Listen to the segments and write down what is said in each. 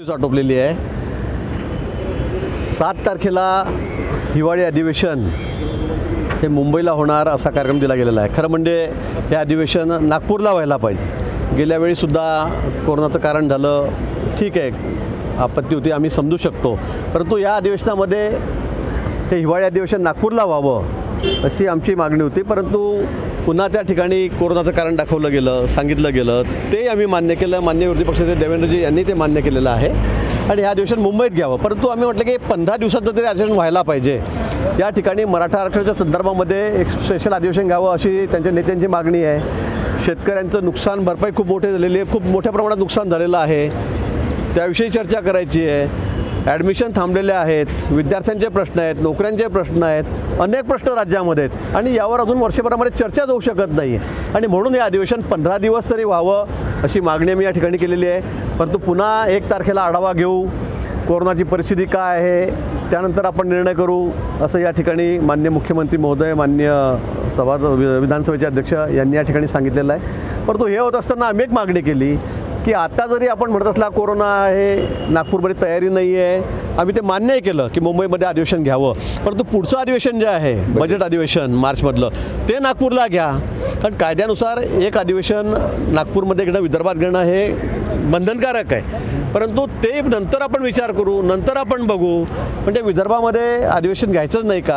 आटोपलेली आहे. सात तारखेला हिवाळी अधिवेशन हे मुंबईला होणार असा कार्यक्रम दिला गेलेला आहे. खरं म्हणजे हे अधिवेशन नागपूरला व्हायला पाहिजे. गेल्या वेळीसुद्धा कोरोनाचं कारण झालं. ठीक आहे आपत्ती होती आम्ही समजू शकतो. परंतु या अधिवेशनामध्ये हे हिवाळी अधिवेशन नागपूरला व्हावं अशी आमची मागणी होती परंतु पुन्हा त्या ठिकाणी कोरोनाचं कारण दाखवलं गेलं सांगितलं गेलं ते आम्ही मान्य केलं. मान्य विरोधी पक्षाचे देवेंद्रजी यांनी ते मान्य केलेलं आहे. आणि ह्या अधिवेशन मुंबईत घ्यावं. परंतु आम्ही म्हटलं की पंधरा दिवसाचं तरी अधिवेशन व्हायला पाहिजे. या ठिकाणी मराठा आरक्षणाच्या संदर्भामध्ये एक स्पेशल अधिवेशन घ्यावं अशी त्यांच्या नेत्यांची मागणी आहे. शेतकऱ्यांचं नुकसान भरपाई खूप मोठी झालेली आहे. खूप मोठ्या प्रमाणात नुकसान झालेलं आहे. त्याविषयी चर्चा करायची आहे. ॲडमिशन थांबलेले आहेत. विद्यार्थ्यांचे प्रश्न आहेत नोकऱ्यांचे प्रश्न आहेत अनेक प्रश्न राज्यामध्ये आहेत. आणि यावर अजून वर्षभरामध्ये चर्चाच होऊ शकत नाही. आणि म्हणून हे अधिवेशन पंधरा दिवस तरी व्हावं अशी मागणी मी या ठिकाणी केलेली आहे. परंतु पुन्हा एक तारखेला आढावा घेऊ. कोरोनाची परिस्थिती काय आहे त्यानंतर आपण निर्णय करू असं या ठिकाणी मान्य मुख्यमंत्री महोदय मान्य सभा विधानसभेचे अध्यक्ष यांनी या ठिकाणी सांगितलेलं आहे. परंतु हे होत असताना आम्ही एक मागणी केली की आता जरी आपण म्हणत असला कोरोना आहे नागपूरमध्ये तयारी नाही आहे आम्ही ते मान्यही केलं की मुंबईमध्ये अधिवेशन घ्यावं. परंतु पुढचं अधिवेशन जे आहे बजेट अधिवेशन मार्चमधलं ते नागपूरला घ्या. कारण कायद्यानुसार एक अधिवेशन नागपूरमध्ये घेणं विदर्भात घेणं हे बंधनकारक आहे. परंतु ते नंतर आपण विचार करू नंतर आपण बघू. म्हणजे विदर्भामध्ये अधिवेशन घ्यायचंच नाही का?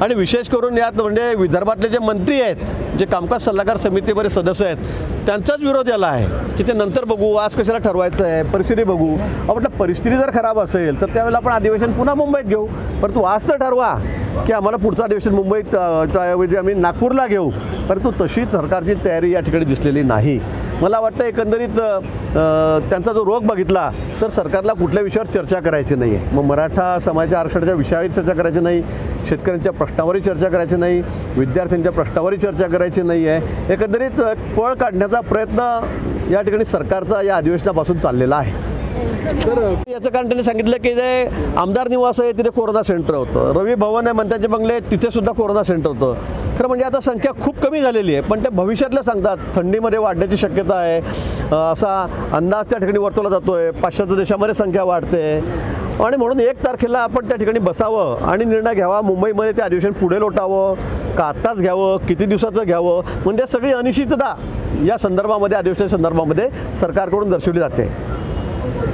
आणि विशेष करून यात म्हणजे विदर्भातले जे मंत्री आहेत जे कामकाज सल्लागार समितीमध्ये सदस्य आहेत त्यांचाच विरोध याला आहे की ते नंतर बघू आज कशाला ठरवायचं आहे परिस्थिती बघू. म्हटलं परिस्थिती जर खराब असेल तर त्यावेळेला आपण अधिवेशन पुन्हा मुंबईत घेऊ. परंतु आज तर ठरवा. की आम्हाला पुढचं अधिवेशन मुंबईत त्याऐवजी आम्ही नागपूरला घेऊ. परंतु तशी सरकारची तयारी या ठिकाणी दिसलेली नाही. मला वाटतं एकंदरीत त्यांचा जो रोग बघितला तर सरकारला कुठल्या विषयावर चर्चा करायची नाही आहे मग मराठा समाजाच्या आरक्षणाच्या विषयावर चर्चा करायची नाही शेतकऱ्यांच्या प्रश्नावरही चर्चा करायची नाही विद्यार्थ्यांच्या प्रश्नावरही चर्चा करायची नाही आहे एकंदरीत पळ काढण्याचा प्रयत्न या ठिकाणी सरकारचा या अधिवेशनापासून चाललेला आहे. तर याचं कारण त्यांनी सांगितलं की जे आमदार निवास आहे तिथे कोरोना सेंटर होतं. रवी भवन आहे मंत्र्यांचे बंगले तिथे सुद्धा कोरोना सेंटर होतं. खरं म्हणजे आता संख्या खूप कमी झालेली आहे पण ते भविष्यातलं सांगतात. थंडीमध्ये वाढण्याची शक्यता आहे. असा अंदाज त्या ठिकाणी वर्तवला जातो आहे पाश्चात्य देशामध्ये संख्या वाढते. आणि म्हणून एक तारखेला आपण त्या ठिकाणी बसावं आणि निर्णय घ्यावा. मुंबईमध्ये ते अधिवेशन पुढे लोटावं का आत्ताच घ्यावं किती दिवसाचं घ्यावं म्हणजे सगळी अनिश्चितता या संदर्भामध्ये अधिवेशन संदर्भामध्ये सरकारकडून दर्शवली जाते.